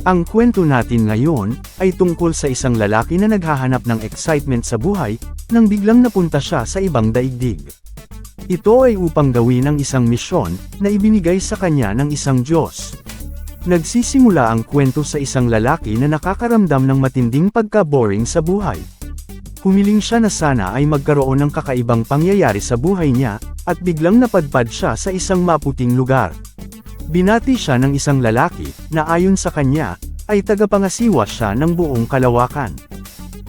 Ang kwento natin ngayon, ay tungkol sa isang lalaki na naghahanap ng excitement sa buhay, nang biglang napunta siya sa ibang daigdig. Ito ay upang gawin ang isang misyon, na ibinigay sa kanya ng isang Diyos. Nagsisimula ang kwento sa isang lalaki na nakakaramdam ng matinding pagka-boring sa buhay. Humiling siya na sana ay magkaroon ng kakaibang pangyayari sa buhay niya, at biglang napadpad siya sa isang maputing lugar. Binati siya ng isang lalaki, na ayon sa kanya, ay tagapangasiwa siya ng buong kalawakan.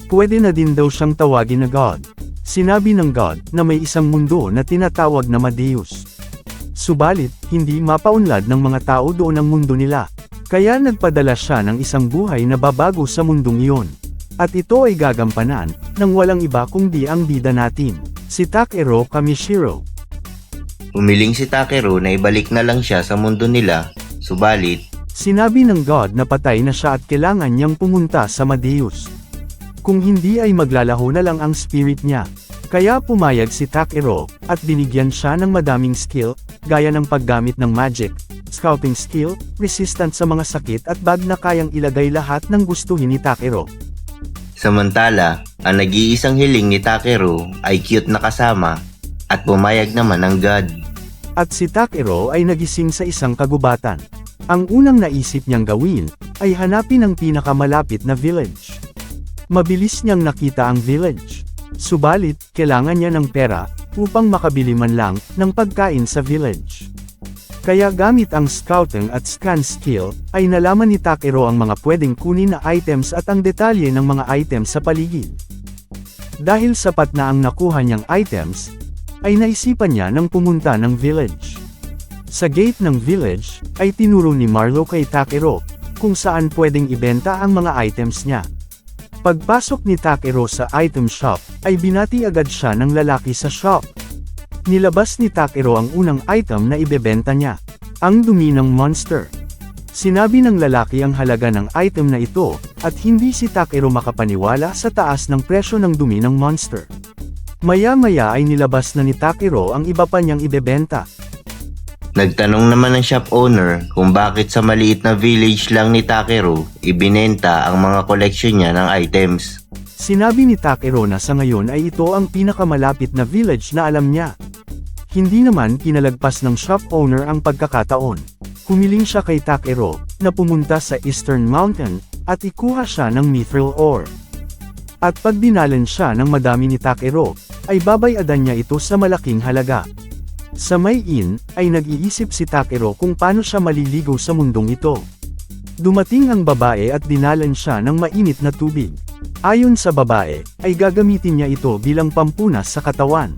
Pwede na din daw siyang tawagin na God. Sinabi ng God, na may isang mundo na tinatawag na Madeus. Subalit, hindi mapaunlad ng mga tao doon ang mundo nila. Kaya nagpadala siya ng isang buhay na babago sa mundong iyon. At ito ay gagampanan, ng walang iba kundi ang bida natin, si Takero Kamishiro. Umiling si Takeru na ibalik na lang siya sa mundo nila, subalit, Sinabi ng God na patay na siya at kailangan niyang pumunta sa Madeus. Kung hindi ay maglalaho na lang ang spirit niya. Kaya pumayag si Takero, at binigyan siya ng madaming skill, gaya ng paggamit ng magic, scouting skill, resistant sa mga sakit at bag na kayang ilagay lahat ng gustuhin ni Takero. samantala, ang nag-iisang hiling ni Takeru ay cute na kasama, at pumayag naman ang God. At si Takero ay nagising sa isang kagubatan. Ang unang naisip niyang gawin, ay hanapin ang pinakamalapit na village. Mabilis niyang nakita ang village. Subalit, kailangan niya ng pera, upang makabili man lang, ng pagkain sa village. Kaya gamit ang scouting at scan skill, ay nalaman ni Takero ang mga pwedeng kunin na items at ang detalye ng mga items sa paligid. Dahil sapat na ang nakuha niyang items, ay naisipan niya nang pumunta ng village. Sa gate ng village, ay tinuro ni Marlo kay Takero, kung saan pwedeng ibenta ang mga items niya. Pagpasok ni Takero sa item shop, ay binati agad siya ng lalaki sa shop. Nilabas ni Takero ang unang item na ibebenta niya, ang dumi ng monster. Sinabi ng lalaki ang halaga ng item na ito, at hindi si Takero makapaniwala sa taas ng presyo ng dumi ng monster. Maya-maya ay nilabas na ni Takero ang iba pa niyang ibebenta. Nagtanong naman ng shop owner kung bakit sa maliit na village lang ni Takeru ibinenta ang mga collection niya ng items. Sinabi ni Takero na sa ngayon ay ito ang pinakamalapit na village na alam niya. Hindi naman kinalagpas ng shop owner ang pagkakataon. Humiling siya kay Takero, na pumunta sa Eastern Mountain, at ikuha siya ng mithril ore. At pag dinalan siya ng madami ni Takero, ay babayadan niya ito sa malaking halaga. Sa may inn, ay nag-iisip si Takero kung paano siya maliligaw sa mundong ito. Dumating ang babae at dinalan siya ng mainit na tubig. Ayon sa babae, ay gagamitin niya ito bilang pampunas sa katawan.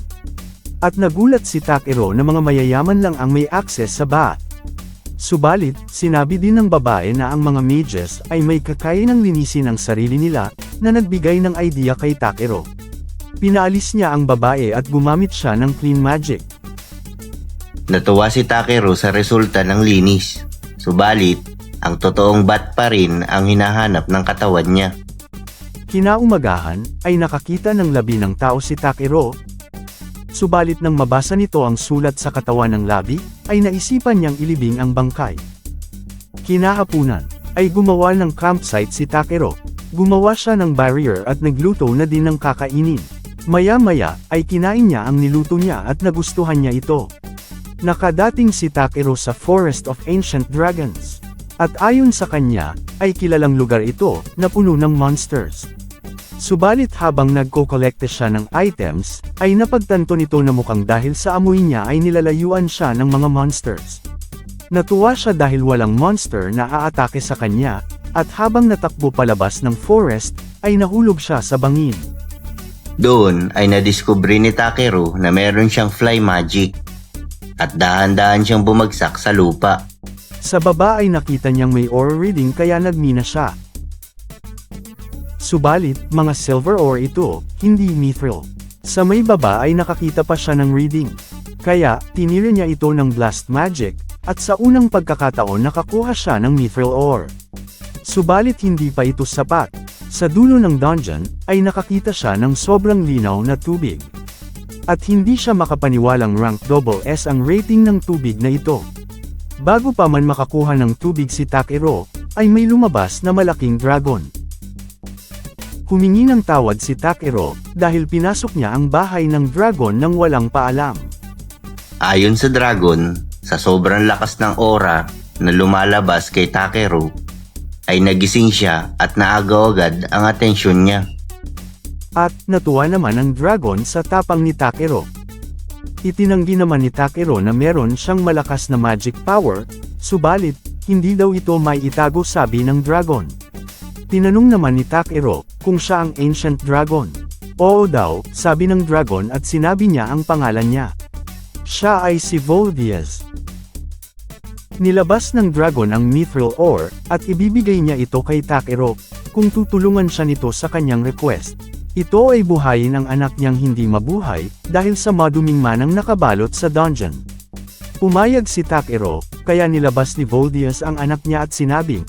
At nagulat si Takero na mga mayayaman lang ang may access sa bath. Subalit, sinabi din ng babae na ang mga mages ay may kakayanang linisin ang sarili nila, na nagbigay ng idea kay Takero. Pinaalis niya ang babae at gumamit siya ng clean magic. Natuwa si Takeru sa resulta ng linis. Subalit, ang totoong bat pa rin ang hinahanap ng katawan niya. Kinaumagahan, ay nakakita ng labi ng tao si Takero. Subalit nang mabasa nito ang sulat sa katawan ng labi, ay naisipan niyang ilibing ang bangkay. Kinahapunan, ay gumawa ng campsite si Takero. Gumawa siya ng barrier at nagluto na din ng kakainin. Maya-maya, ay kinain niya ang niluto niya at nagustuhan niya ito. Nakadating si Takero sa Forest of Ancient Dragons. At ayon sa kanya, ay kilalang lugar ito, na puno ng monsters. Subalit habang nagko-kolekte siya ng items, ay napagtanto nito na mukhang dahil sa amoy niya ay nilalayuan siya ng mga monsters. Natuwa siya dahil walang monster na aatake sa kanya, at habang natakbo palabas ng forest, ay nahulog siya sa bangin. Doon ay nadiskubre ni Takeru na meron siyang fly magic. At dahan-dahan siyang bumagsak sa lupa. Sa baba ay nakita niyang may aura reading kaya nagmina siya. Subalit, mga silver ore ito, hindi mithril. Sa may baba ay nakakita pa siya ng reading. Kaya, tinira niya ito ng blast magic, at sa unang pagkakataon nakakuha siya ng mithril ore. Subalit hindi pa ito sapat. Sa dulo ng dungeon, ay nakakita siya ng sobrang linaw na tubig. At hindi siya makapaniwalang rank double S ang rating ng tubig na ito. Bago pa man makakuha ng tubig si Takero, ay may lumabas na malaking dragon. Humingi ng tawad si Takero, dahil pinasok niya ang bahay ng dragon nang walang paalam. Ayon sa dragon, sa sobrang lakas ng aura na lumalabas kay Takeru, ay nagising siya at naagaw agad ang atensyon niya. At, natuwa naman ang dragon sa tapang ni Takero. Itinanggi naman ni Takero na meron siyang malakas na magic power, subalit, hindi daw ito may itago sabi ng dragon. Tinanong naman ni Takero, kung siya ang ancient dragon. Oo daw, sabi ng dragon at sinabi niya ang pangalan niya. Siya ay si Voldias. Nilabas ng dragon ang mithril ore, at ibibigay niya ito kay Takero, kung tutulungan siya nito sa kanyang request. Ito ay buhayin ang anak niyang hindi mabuhay, dahil sa maduming manang nakabalot sa dungeon. Pumayag si Takero, kaya nilabas ni Voldias ang anak niya at sinabing,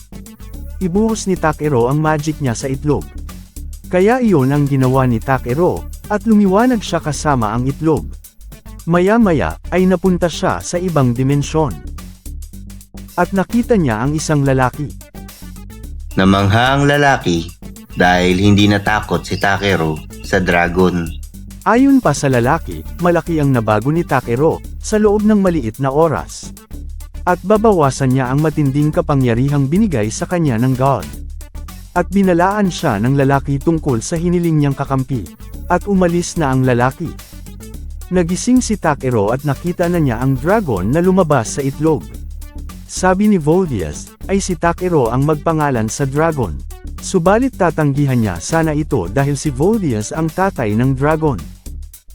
Ibuhos ni Takero ang magic niya sa itlog. Kaya iyon ang ginawa ni Takero, at lumiwanag siya kasama ang itlog. Maya-maya, ay napunta siya sa ibang dimensyon. At nakita niya ang isang lalaki. Namangha ang lalaki dahil hindi natakot si Takeru sa dragon. Ayon pa sa lalaki, malaki ang nabago ni Takero, sa loob ng maliit na oras. At babawasan niya ang matinding kapangyarihang binigay sa kanya ng God. At binalaan siya ng lalaki tungkol sa hiniling niyang kakampi. At umalis na ang lalaki. Nagising si Takero at nakita na niya ang dragon na lumabas sa itlog. Sabi ni Voldias, ay si Takero ang magpangalan sa dragon. Subalit tatanggihan niya sana ito dahil si Voldias ang tatay ng dragon.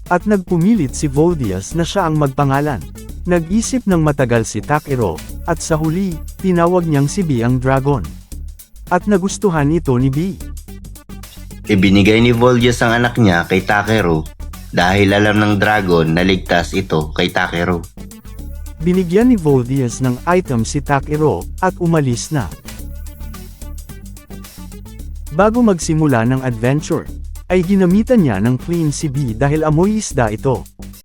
At nagpumilit si Voldias na siya ang magpangalan. Nag-isip ng matagal si Takero, at sa huli, tinawag niyang si B ang dragon. At nagustuhan ito ni B. Ibinigay ni Voldius ang anak niya kay Takeru dahil alam ng dragon na ligtas ito kay Takeru. Binigyan ni Voldias ng item si Takero, at umalis na. Bago magsimula ng adventure, ay ginamitan niya ng clean si B dahil amoy isda ito.